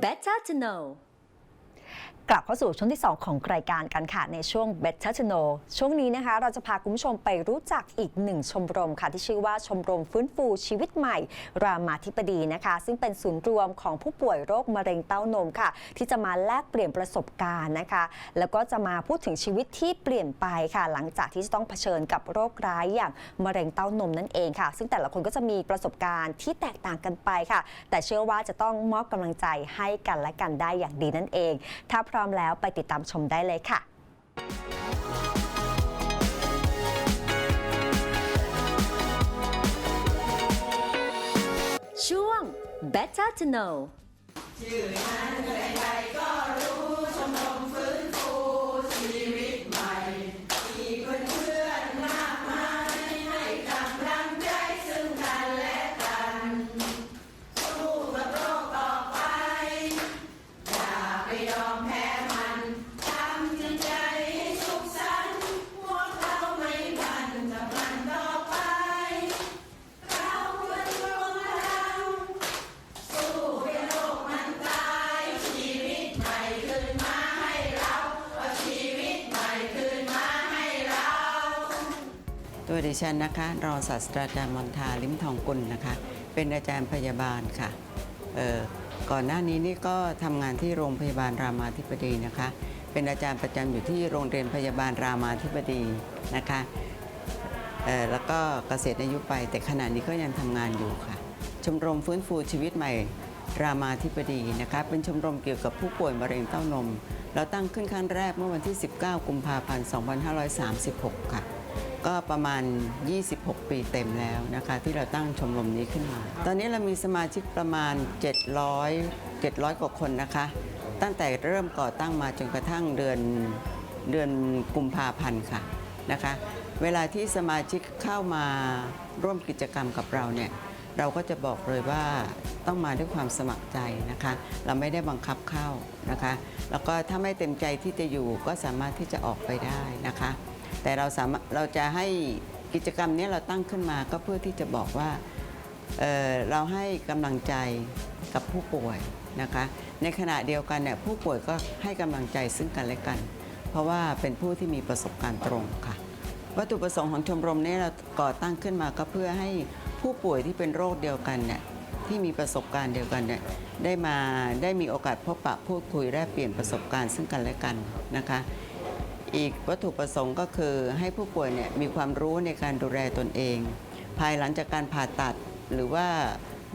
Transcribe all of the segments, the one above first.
Better to know กลับเข้าสู่ช่วงที่ 2 ของรายการกันค่ะในช่วง Better to Know ช่วงนี้นะคะเราจะพาคุณผู้ชมไปรู้จักอีกหนึ่งชมรมค่ะ ที่ชื่อว่าชมรมฟื้นฟูชีวิตใหม่ รามาธิบดีนะคะ ซึ่งเป็นศูนย์รวมของผู้ป่วยโรคมะเร็งเต้านมค่ะ ที่จะมาแลกเปลี่ยนประสบการณ์นะคะ แล้วก็จะมาพูดถึงชีวิตที่เปลี่ยนไปค่ะ หลังจากที่จะต้องเผชิญกับโรคร้ายอย่างมะเร็งเต้านมนั่นเองค่ะ ซึ่งแต่ละคนก็จะมีประสบการณ์ที่แตกต่างกันไปค่ะ แต่เชื่อว่าจะต้องมอบกำลังใจให้กันและกันได้อย่างดีนั่นเอง ถ้าพร้อมแล้วไปติดตามชมได้เลยค่ะช่วง Better to know ตั วดิฉันนะคะ รองศาสตราจารย์มนทาลิมทองกุลนะคะ เป็นอาจารย์พยาบาลค่ะก่อนหน้านี้นี่ก็ทำงานที่โรงพยาบาลรามาธิบดีนะคะ เป็นอาจารย์ประจำอยู่ที่โรงเรียนพยาบาลรามาธิบดีนะคะแล้วก็เกษียณอายุไป แต่ขณะนี้ก็ยังทำงานอยู่ค่ะ ชมรมฟื้นฟูชีวิตใหม่รามาธิบดีนะคะ เป็นชมรมเกี่ยวกับผู้ป่วยมะเร็งเต้านม เราตั้งขึ้นครั้งแรกเมื่อวันที่ 19 กุมภาพันธ์ 2536 ค่ะ ก็ประมาณ 26 ปีเต็มแล้วนะคะที่เราตั้งชมรมนี้ขึ้นมา ตอนนี้เรามีสมาชิกประมาณ 700 700 กว่าคนนะคะ ตั้งแต่เริ่มก่อตั้งมาจนกระทั่งเดือนเดือนกุมภาพันธ์ค่ะนะคะ เวลาที่สมาชิกเข้ามาร่วมกิจกรรมกับเราเนี่ยเราก็จะบอกเลยว่าต้องมาด้วยความสมัครใจนะคะ เราไม่ได้บังคับเข้านะคะ แล้วก็ถ้าไม่เต็มใจที่จะอยู่ก็สามารถที่จะออกไปได้นะคะ แต่เราสามารถเราจะให้กิจกรรมนี้เราตั้งขึ้นมาก็เพื่อที่จะบอกว่าเเราให้กำลังใจกับผู้ป่วยนะคะ ในขณะเดียวกันเนี่ยผู้ป่วยก็ให้กำลังใจซึ่งกันและกัน เพราะว่าเป็นผู้ที่มีประสบการณ์ตรงค่ะ วัตถุประสงค์ของชมรมนี้เราก่อตั้งขึ้นมาก็เพื่อให้ผู้ป่วยที่เป็นโรคเดียวกันเนี่ยที่มีประสบการณ์เดียวกันเนี่ยได้มาได้มีโอกาสพบปะพูดคุยแลกเปลี่ยนประสบการณ์ซึ่งกันและกันนะคะ อีกวัตถุประสงค์ก็คือให้ผู้ป่วยเนี่ยมีความรู้ในการดูแลตนเอง ภายหลังจากการผ่าตัด หรือว่า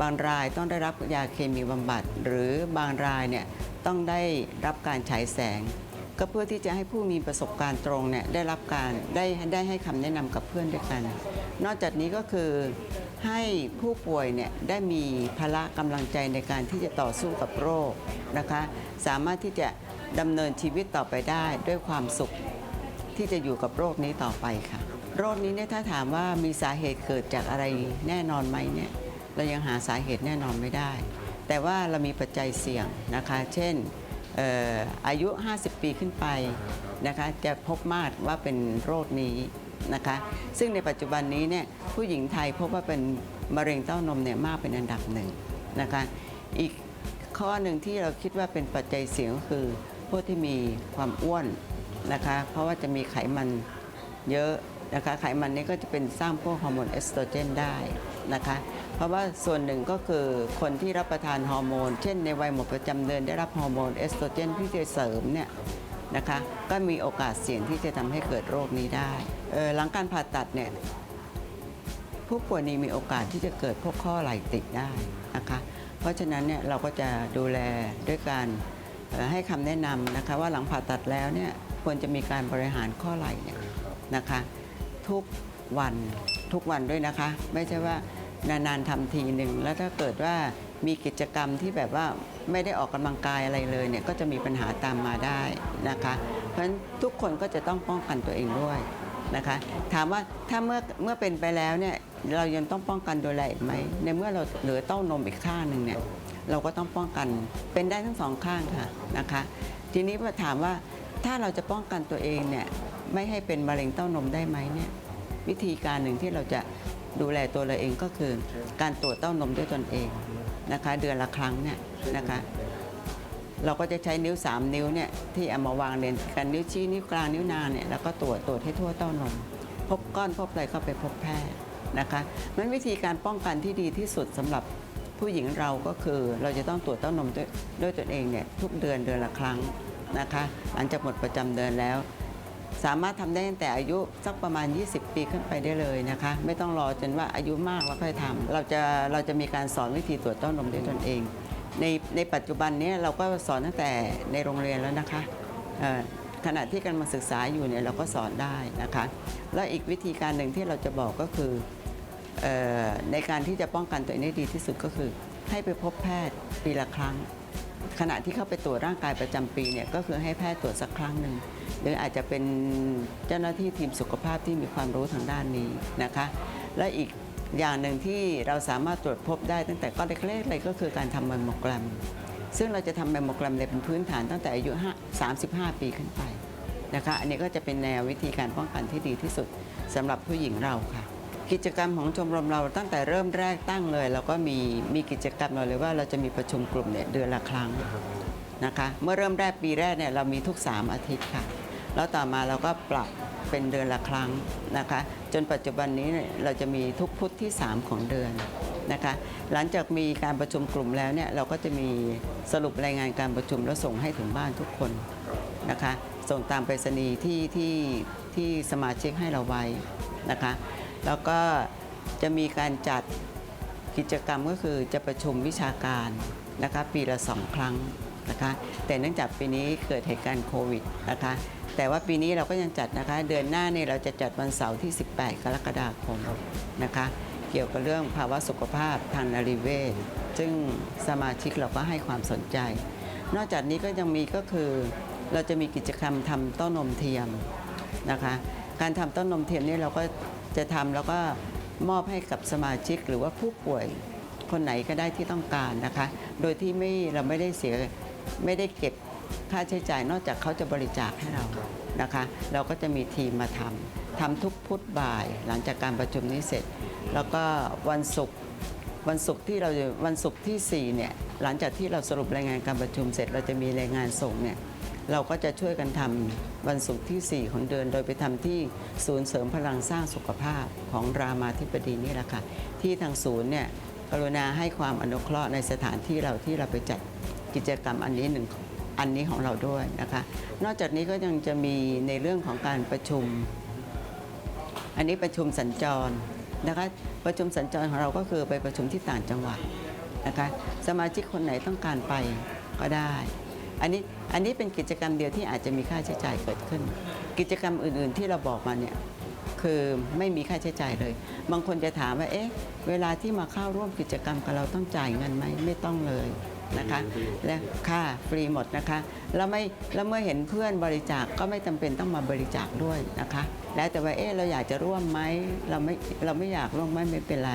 บางรายต้องได้รับยาเคมีบำบัด หรือบางรายเนี่ยต้องได้รับการฉายแสง ก็เพื่อที่จะให้ผู้มีประสบการณ์ตรงเนี่ยได้รับการได้ได้ให้คำแนะนำกับเพื่อนด้วยกัน นอกจากนี้ก็คือให้ผู้ป่วยเนี่ยได้มีพละกำลังใจในการที่จะต่อสู้กับโรคนะคะ สามารถที่จะ ดำเนินชีวิตต่อไปได้ด้วยความสุขที่จะอยู่กับโรคนี้ต่อไปค่ะ โรคนี้เนี่ยถ้าถามว่ามีสาเหตุเกิดจากอะไรแน่นอนไหมเนี่ยเรายังหาสาเหตุแน่นอนไม่ได้ แต่ว่าเรามีปัจจัยเสี่ยงนะคะ เช่นอออายุ 50 ปีขึ้นไปนะคะจะพบมากว่าเป็นโรคนี้นะคะ ซึ่งในปัจจุบันนี้เนี่ยผู้หญิงไทยพบว่าเป็นมะเร็งเต้านมเนี่ยมากเป็นอันดับหนึ่งนะคะ อีกข้อหนึ่งที่เราคิดว่าเป็นปัจจัยเสี่ยงก็คือ พวกที่มีความอ้วนนะคะ เพราะว่าจะมีไขมันเยอะนะคะ ไขมันนี้ก็จะเป็นสร้างพวกฮอร์โมนเอสโตรเจนได้นะคะ เพราะว่าส่วนหนึ่งก็คือคนที่รับประทานฮอร์โมน เช่นในวัยหมดประจำเดือนได้รับฮอร์โมนเอสโตรเจนที่จะเสริมเนี่ยนะคะ ก็มีโอกาสเสี่ยงที่จะทำให้เกิดโรคนี้ได้เอ่อหลังการผ่าตัดเนี่ยผู้ป่วยนี้มีโอกาสที่จะเกิดพวกข้อไหล่ติดได้นะคะ เพราะฉะนั้นเนี่ยเราก็จะดูแลด้วยการ ให้คำแนะนำนะคะว่าหลังผ่าตัดแล้วเนี่ยควรจะมีการบริหารข้อไหล่เนี่ยนะคะทุกวันทุกวันด้วยนะคะ ไม่ใช่ว่านานๆทำทีหนึ่งแล้วถ้าเกิดว่ามีกิจกรรมที่แบบว่าไม่ได้ออกกำลังกายอะไรเลยเนี่ยก็จะมีปัญหาตามมาได้นะคะ เพราะฉะนั้นทุกคนก็จะต้องป้องกันตัวเองด้วยนะคะ ถามว่าถ้าเมื่อเมื่อเป็นไปแล้วเนี่ยเรายังต้องป้องกันดูแลอีกไหมในเมื่อเราเหลือเต้านมอีกข้างหนึ่งเนี่ย เราก็ต้องป้องกันเป็นได้ทั้งสองข้างค่ะนะคะ ทีนี้มาถามว่าถ้าเราจะป้องกันตัวเองเนี่ยไม่ให้เป็นมะเร็งเต้านมได้ไหมเนี่ยวิธีการหนึ่งที่เราจะดูแลตัวเราเองก็คือ การตรวจเต้านมด้วยตนเองนะคะ เดือนละครั้งเนี่ยนะคะเราก็จะใช้นิ้ว 3 นิ้วเนี่ยที่เอามาวางเรียนกันนิ้วชี้นิ้วกลางนิ้วนางเนี่ยแล้วก็ตรวจตรวจให้ทั่วเต้านม พบก้อนพบอะไรก็ไปพบแพทย์นะคะมันวิธีการป้องกันที่ดีที่สุดสำหรับ ผู้หญิงเราก็คือเราจะต้องตรวจเต้านมด้วยด้วยตนเองเนี่ยทุกเดือนเดือนละครั้งนะคะหลังจากหมดประจำเดือนแล้ว สามารถทำได้ตั้งแต่อายุสักประมาณ 20 ปีขึ้นไปได้เลยนะคะ ไม่ต้องรอจนว่าอายุมากแล้วค่อยทำเราจะเราจะมีการสอนวิธีตรวจเต้านมด้วยตนเอง ในในปัจจุบันเนี้เราก็สอนตั้งแต่ในโรงเรียนแล้วนะคะขณะที่กำลังศึกษาอยู่เนี่ยเราก็สอนได้นะคะ และอีกวิธีการหนึ่งที่เราจะบอกก็คือ ในการที่จะป้องกันตัวเองได้ดีที่สุดก็คือ ให้ไปพบแพทย์ปีละครั้ง ขณะที่เข้าไปตรวจร่างกายประจำปีเนี่ยก็คือให้แพทย์ตรวจสักครั้งหนึ่งหรืออาจจะเป็นเจ้าหน้าที่ทีมสุขภาพที่มีความรู้ทางด้านนี้นะคะ และอีกอย่างหนึ่งที่เราสามารถตรวจพบได้ตั้งแต่ก้อนเล็กๆเลยก็คือการทำแมมโมแกรม ซึ่งเราจะทำแมมโมแกรมเลยเป็นพื้นฐานตั้งแต่อายุ5 35 ปีขึ้นไปนะคะ อันนี้ก็จะเป็นแนววิธีการป้องกันที่ดีที่สุดสำหรับผู้หญิงเราค่ะ กิจกรรมของชมรมเราตั้งแต่เริ่มแรกตั้งเลยเราก็มีมีกิจกรรมเราเลยว่าเราจะมีประชุมกลุ่มเนี่ยเดือนละครั้งนะคะเมื่อเริ่มแรกปีแรกเนี่ยเรามีทุก 3 อาทิตย์ค่ะ แล้วต่อมาเราก็ปรับเป็นเดือนละครั้งนะคะ จนปัจจุบันนี้เนี่ยเราจะมีทุกพุธที่ 3 ของเดือนนะคะหลังจากมีการประชุมกลุ่มแล้วเนี่ยเราก็จะมีสรุปรายงานการประชุมแล้วส่งให้ถึงบ้านทุกคนนะคะส่งตามไปรษณีย์ที่ที่ที่สมาชิกให้เราไว้นะคะ แล้วก็จะมีการจัดกิจกรรมก็คือจะประชุมวิชาการนะคะปีละสองครั้งนะคะแต่เนื่องจากปีนี้เกิดเหตุการณ์โควิดนะคะแต่ว่าปีนี้เราก็ยังจัดนะคะเดือนหน้าเนี่ยเราจะจัดวันเสาร์ที่ 18 กรกฎาคมนะคะเกี่ยวกับเรื่องภาวะสุขภาพทางนารีเวชซึ่งสมาชิกเราก็ให้ความสนใจ นอกจากนี้ก็ยังมีก็คือเราจะมีกิจกรรมทำเต้านมเทียมนะคะการทำเต้านมเทียมนี่เราก็ จะทำแล้วก็มอบให้กับสมาชิกหรือว่าผู้ป่วยคนไหนก็ได้ที่ต้องการนะคะ โดยที่ไม่เราไม่ได้เสียไม่ได้เก็บค่าใช้จ่ายนอกจากเขาจะบริจาคให้เรานะคะ เราก็จะมีทีมมาทำทำทุกพุธบ่าย หลังจากการประชุมนี้เสร็จ แล้วก็วันศุกร์วันศุกร์ที่เราวันศุกร์ที่4เนี่ยหลังจากที่เราสรุปรายงานการประชุมเสร็จ เราจะมีรายงานส่งเนี่ย เราก็จะช่วยกันทำวันศุกร์ที่ 4 ของเดือน โดยไปทำที่ศูนย์เสริมพลังสร้างสุขภาพของรามาธิบดีนี่แหละค่ะ ที่ทางศูนย์เนี่ยกรุณาให้ความอนุเคราะห์ในสถานที่เราที่เราไปจัดกิจกรรมอันนี้หนึ่งอันนี้ของเราด้วยนะคะ นอกจากนี้ก็ยังจะมีในเรื่องของการประชุม อันนี้ประชุมสัญจรนะคะประชุมสัญจรของเราก็คือไปประชุมที่ต่างจังหวัดนะคะสมาชิกคนไหนต้องการไปก็ได้ อันนี้อันนี้เป็นกิจกรรมเดียวที่อาจจะมีค่าใช้จ่ายเกิดขึ้น กิจกรรมอื่น ๆ ที่เราบอกมาเนี่ยคือไม่มีค่าใช้จ่ายเลย บางคนจะถามว่าเอ๊ะเวลาที่มาเข้าร่วมกิจกรรมกับเราต้องจ่ายเงินไหมไม่ต้องเลย นะคะและค่าฟรีหมดนะคะแล้วไม่แล้วเมื่อเห็นเพื่อนบริจาคก็ไม่จำเป็นต้องมาบริจาคด้วยนะคะ แล้วแต่ว่าเอ๊ะเราอยากจะร่วมไหมเราไม่เราไม่อยากร่วมไม่ไม่เป็นไร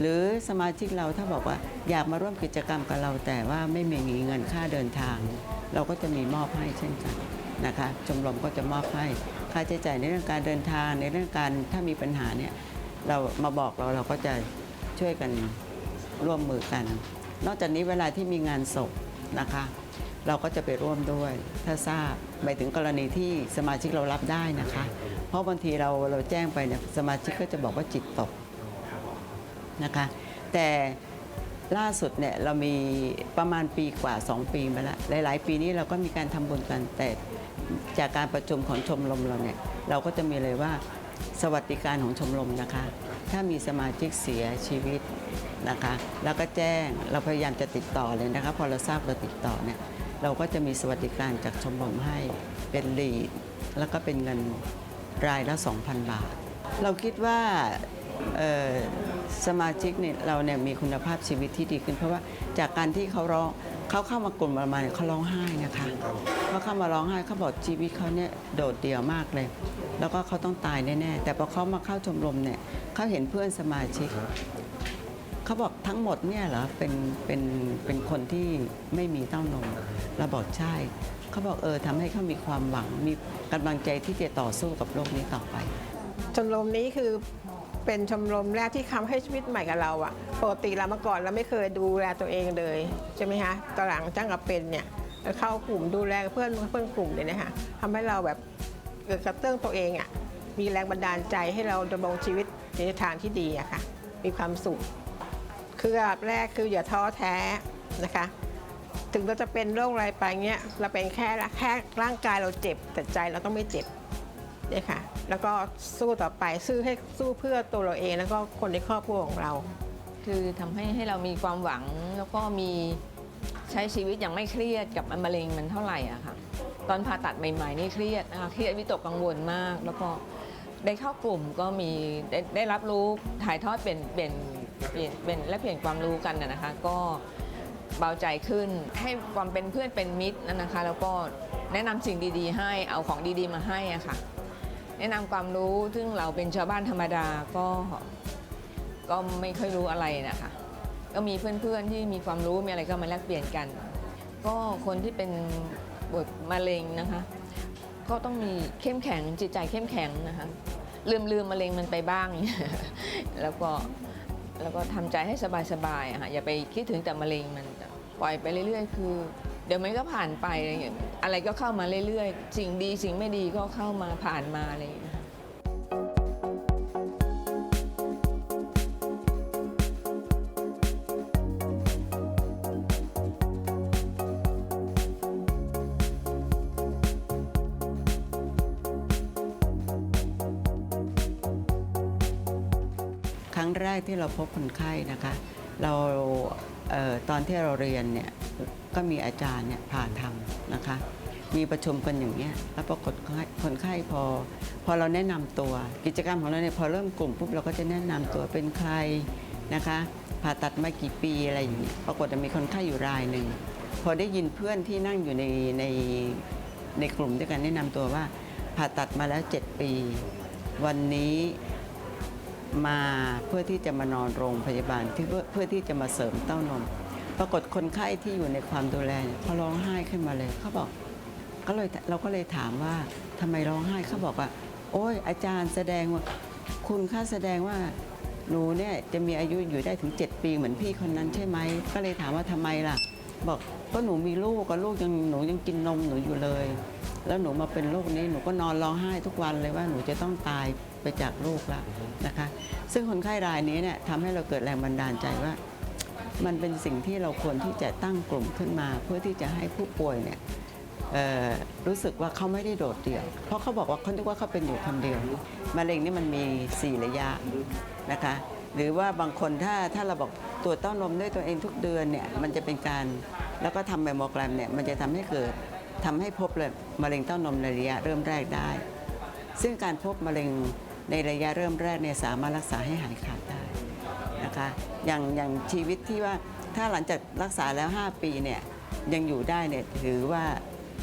หรือสมาชิกเราถ้าบอกว่าอยากมาร่วมกิจกรรมกับเรา แต่ว่าไม่มีเงินค่าเดินทาง เราก็จะมีมอบให้เช่นกันนะคะชมรมก็จะมอบให้ค่าใช้จ่ายในเรื่องการเดินทางในเรื่องการถ้ามีปัญหาเนี่ยเรามาบอกเราเราก็จะช่วยกันร่วมมือกัน นอกจากนี้เวลาที่มีงานศพนะคะ เราก็จะไปร่วมด้วย ถ้าทราบหมายถึงกรณีที่สมาชิกเรารับได้นะคะ เพราะบางทีเราเราแจ้งไปเนี่ยสมาชิกก็จะบอกว่าจิตตกนะคะ แต่ล่าสุดเนี่ยเรามีประมาณปีกว่า 2 ปีมาแล้วหลาย ๆ ปีนี้เราก็มีการทำบุญกันแต่จากการประชุมของชมรมเราเนี่ยเราก็จะมีเลยว่าสวัสดิการของชมรมนะคะ ถ้ามีสมาชิกเสียชีวิตนะคะแล้วก็แจ้งเราพยายามจะติดต่อเลยนะคะพอเราทราบเราติดต่อเนี่ยเราก็จะมีสวัสดิการจากชมรมให้เป็นลีดแล้วก็เป็นเงินรายละ 2,000 บาท เราคิดว่าสมาชิกเนี่ยเราเนี่ยมีคุณภาพชีวิตที่ดีขึ้น เพราะว่าจากการที่เขาร้องเขาเข้ามากลุ่มประมาณเขาร้องไห้นะคะเขาเข้ามาร้องไห้เขาบอกชีวิตเขาเนี่ยโดดเดี่ยวมากเลย แล้วก็เขาต้องตายแน่ๆแต่พอเขามาเข้าชมรมเนี่ยเขาเห็นเพื่อนสมาชิกเขาบอกทั้งหมดเนี่ยเหรอเป็นเป็นเป็นคนที่ไม่มีเต้านมเราบอกใช่เขาบอกเออทำให้เขามีความหวังมีกำลังใจที่จะต่อสู้กับโลกนี้ต่อไปชมรมนี้คือเป็นชมรมแรกที่ทำให้ชีวิตใหม่กับเราอะปกติเราเมื่อก่อนเราไม่เคยดูแลตัวเองเลยใช่ไหมคะตอนหลังจ้างกับเป็นเนี่ยแล้วเข้ากลุ่มดูแลเพื่อนเพื่อนกลุ่มเนี่ยนะคะทำให้เราแบบเกิดกระเตื้องตัวเองอะมีแรงบันดาลใจให้เราดำรงชีวิตในทางที่ดีอะค่ะ มีความสุข คืออันดับแรกคืออย่าท้อแท้นะคะ ถึงเราจะเป็นโรคอะไรไปเงี้ย เราเป็นแค่แค่ร่างกายเราเจ็บ แต่ใจเราต้องไม่เจ็บเนี่ยค่ะ แล้วก็สู้ต่อไปสู้ให้สู้เพื่อตัวเราเอง แล้วก็คนในครอบครัวของเรา คือทำให้ให้เรามีความหวังแล้วก็มีใช้ชีวิตอย่างไม่เครียดกับมะเร็งมันเท่าไหร่อะค่ะ ตอนผ่าตัดใหม่ๆนี่เครียดนะคะเครียดวิตกกังวลมาก แล้วก็ได้เข้ากลุ่มก็มีได้ได้รับรู้ถ่ายทอดเป็นเป็นเปลี่ยนเป็นและเปลี่ยนความรู้กันนะนะคะ ก็เบาใจขึ้นให้ความเป็นเพื่อนเป็นมิตรนะคะ แล้วก็แนะนำสิ่งดีๆ ให้เอาของดีๆมาให้อะค่ะ แนะนำความรู้ซึ่งเราเป็นชาวบ้านธรรมดาก็ก็ไม่ค่อยรู้อะไรนะคะ ก็มีเพื่อนๆที่มีความรู้มีอะไรก็มาแลกเปลี่ยนกัน ก็คนที่เป็น บทมะเร็งนะคะ ก็ต้องมีเข้มแข็งจิตใจเข้มแข็งนะคะลืมลืมมะเร็งมันไปบ้าง แล้วก็แล้วก็ทำใจให้สบายๆอะค่ะอย่าไปคิดถึงแต่มะเร็งมันปล่อยไปเรื่อยๆ คือ เดี๋ยวมันก็ผ่านไปอะไรอย่างเงี้ยอะไรก็เข้ามาเรื่อยๆ สิ่งดีสิ่งไม่ดีก็เข้ามาผ่านมาอะไรอย่าง ครั้งแรกที่เราพบคนไข้นะคะ เราเออตอนที่เราเรียนเนี่ยก็มีอาจารย์เนี่ยผ่าทำนะคะ มีประชุมกันอย่างเงี้ยแล้วปรากฏคนไข้พอ พอเราแนะนำตัวกิจกรรมของเราเนี่ยพอเริ่มกลุ่มปุ๊บเราก็จะแนะนำตัวเป็นใครนะคะผ่าตัดมากี่ปีอะไรอย่างเงี้ยปรากฏจะมีคนไข้อยู่รายหนึ่งพอได้ยินเพื่อนที่นั่งอยู่ในในในกลุ่มด้วยกันแนะนำตัวว่าผ่าตัดมาแล้ว 7 ปี วันนี้ มาเพื่อที่จะมานอนโรงพยาบาลที่เพื่อเพื่อที่จะมาเสริมเต้านม ปรากฏคนไข้ที่อยู่ในความดูแลเขาร้องไห้ขึ้นมาเลยเขาบอกก็เลยเราก็เลยถามว่าทำไมร้องไห้เขาบอกว่า โอ้ยอาจารย์แสดงว่าคุณค่าแสดงว่าหนูเนี่ยจะมีอายุอยู่ได้ถึง 7 ปีเหมือนพี่คนนั้นใช่ไหมก็เลยถามว่าทำไมล่ะ บอกก็หนูมีลูกกับลูกยังหนูยังกินนมหนูอยู่เลย แล้วหนูมาเป็นโรคนี้หนูก็นอนร้องไห้ทุกวันเลยว่าหนูจะต้องตาย ไปจากลูกแล้วนะคะ ซึ่งคนไข้รายนี้เนี่ยทำให้เราเกิดแรงบันดาลใจว่า มันเป็นสิ่งที่เราควรที่จะตั้งกลุ่มขึ้นมา เพื่อที่จะให้ผู้ป่วยเนี่ยเอ่อรู้สึกว่าเขาไม่ได้โดดเดี่ยว เพราะเขาบอกว่าเขาคิดว่าเขาเป็นอยู่คนเดียวมะเร็งนี่มันมี 4 ระยะนะคะ หรือว่าบางคนถ้าถ้าเราบอกตรวจเต้านมด้วยตัวเองทุกเดือนเนี่ยมันจะเป็นการแล้วก็ทำแมมโมแกรมเนี่ยมันจะทำให้เกิดทำให้พบเลยมะเร็งเต้านมในระยะเริ่มแรกได้ ซึ่งการพบมะเร็ง ในระยะเริ่มแรกเนี่ยสามารถรักษาให้หายขาดได้นะคะอย่างอย่างชีวิตที่ว่าถ้าหลังจากรักษาแล้ว 5 ปีเนี่ยยังอยู่ได้เนี่ยถือว่า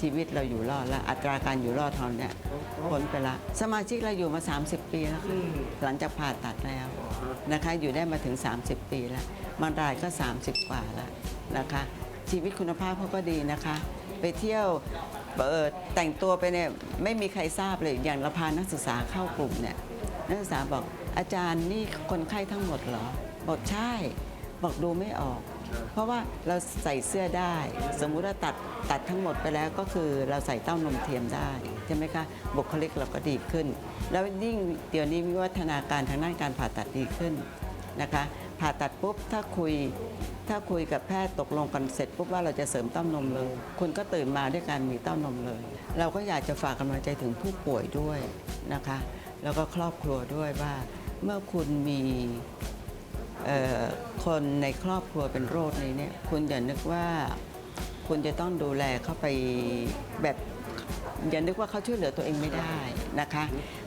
ชีวิตเราอยู่รอดแล้วอัตราการอยู่รอดของเนี่ยพ้นไปละ สมาชิกเราอยู่มา 30 ปีแล้วค่ะหลังจากผ่าตัดแล้วนะคะอยู่ได้มาถึง 30 ปีแล้วบางรายก็ 30 กว่าแล้วนะคะ ชีวิตคุณภาพเขาก็ดีนะคะ ไปเที่ยว เอ่อแต่งตัวไปเนี่ยไม่มีใครทราบเลยอย่างเราพานักศึกษาเข้ากลุ่มเนี่ยนักศึกษาบอกอาจารย์นี่คนไข้ทั้งหมดเหรอบอกใช่ บอกดูไม่ออก เพราะว่าเราใส่เสื้อได้ สมมุติว่าตัดตัดทั้งหมดไปแล้วก็คือเราใส่เต้านมเทียมได้ใช่ไหมคะบุคลิกเราก็ดีขึ้น แล้วยิ่งเดี๋ยวนี้มีวัฒนาการทางด้านการผ่าตัดดีขึ้นนะคะ ผ่าตัดปุ๊บถ้าคุย ถ้าคุยกับแพทย์ตกลงกันเสร็จปุ๊บว่าเราจะเสริมเต้านมเลย คุณก็ตื่นมาด้วยการมีเต้านมเลย เราก็อยากจะฝากกำลังใจถึงผู้ป่วยด้วยนะคะ แล้วก็ครอบครัวด้วยว่า เมื่อคุณมีคนในครอบครัวเป็นโรคนี้เนี่ยคุณอย่านึกว่าคุณจะต้องดูแลเข้าไปแบบอย่านึกว่าเขาช่วยเหลือตัวเองไม่ได้นะคะ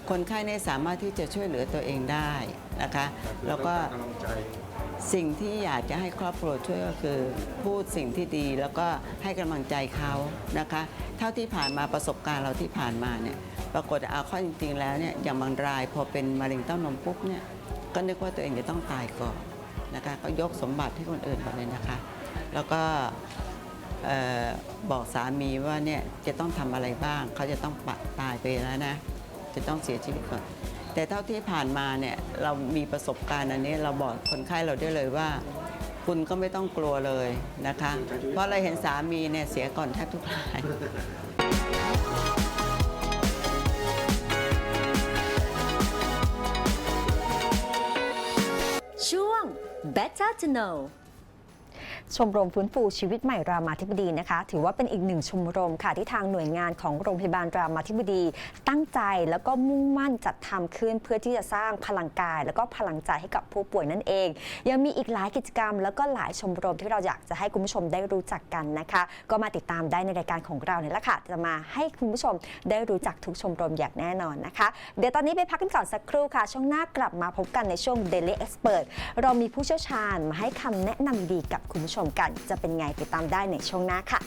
คนไข้เนี่ยสามารถที่จะช่วยเหลือตัวเองได้นะคะ แล้วก็สิ่งที่อยากจะให้ครอบครัวช่วยก็คือ พูดสิ่งที่ดีแล้วก็ให้กำลังใจเขานะคะ เท่าที่ผ่านมาประสบการณ์เราที่ผ่านมาเนี่ยปรากฏเอาเข้อจริงๆแล้วเนี่ยอย่างบางรายพอเป็นมะเร็งเต้านมปุ๊บเนี่ยก็นึกว่าตัวเองจะต้องตายก่อนนะคะก็ยกสมบัติให้คนอื่นหมดเลยนะคะ แล้วก็เอ่อบอกสามีว่าเนี่ยจะต้องทำอะไรบ้าง เขาจะต้องปะตายไปแล้วนะ จะต้องเสียชีวิตก่อน แต่เท่าที่ผ่านมาเนี่ยเรามีประสบการณ์อันนี้เราบอกคนไข้เราได้เลยว่า คุณก็ไม่ต้องกลัวเลยนะคะ เพราะเราเห็นสามีเนี่ยเสียก่อนแทบทุกรายช่วง Better to Know ชมรมฟื้นฟูชีวิตใหม่รามาธิบดีนะคะ ถือว่าเป็นอีกหนึ่งชมรมค่ะที่ทางหน่วยงานของโรงพยาบาลรามาธิบดี ตั้งใจแล้วก็มุ่งมั่นจัดทำขึ้นเพื่อที่จะสร้างพลังกาย แล้วก็พลังใจให้กับผู้ป่วยนั่นเอง ยังมีอีกหลายกิจกรรม แล้วก็หลายชมรมที่เราอยากจะให้คุณผู้ชมได้รู้จักกันนะคะ ก็มาติดตามได้ในรายการของเราเนี่ยแหละค่ะ จะมาให้คุณผู้ชมได้รู้จักทุกชมรมอย่างแน่นอนนะคะ เดี๋ยวตอนนี้ไปพักกันก่อนสักครู่ค่ะ ช่วงหน้ากลับมาพบกันในช่วง Daily Expert เรามีผู้เชี่ยวชาญมาให้คำแนะนำดีกับคุณผู้ชมกันจะเป็นไงติดตามได้ในช่วงหน้าค่ะ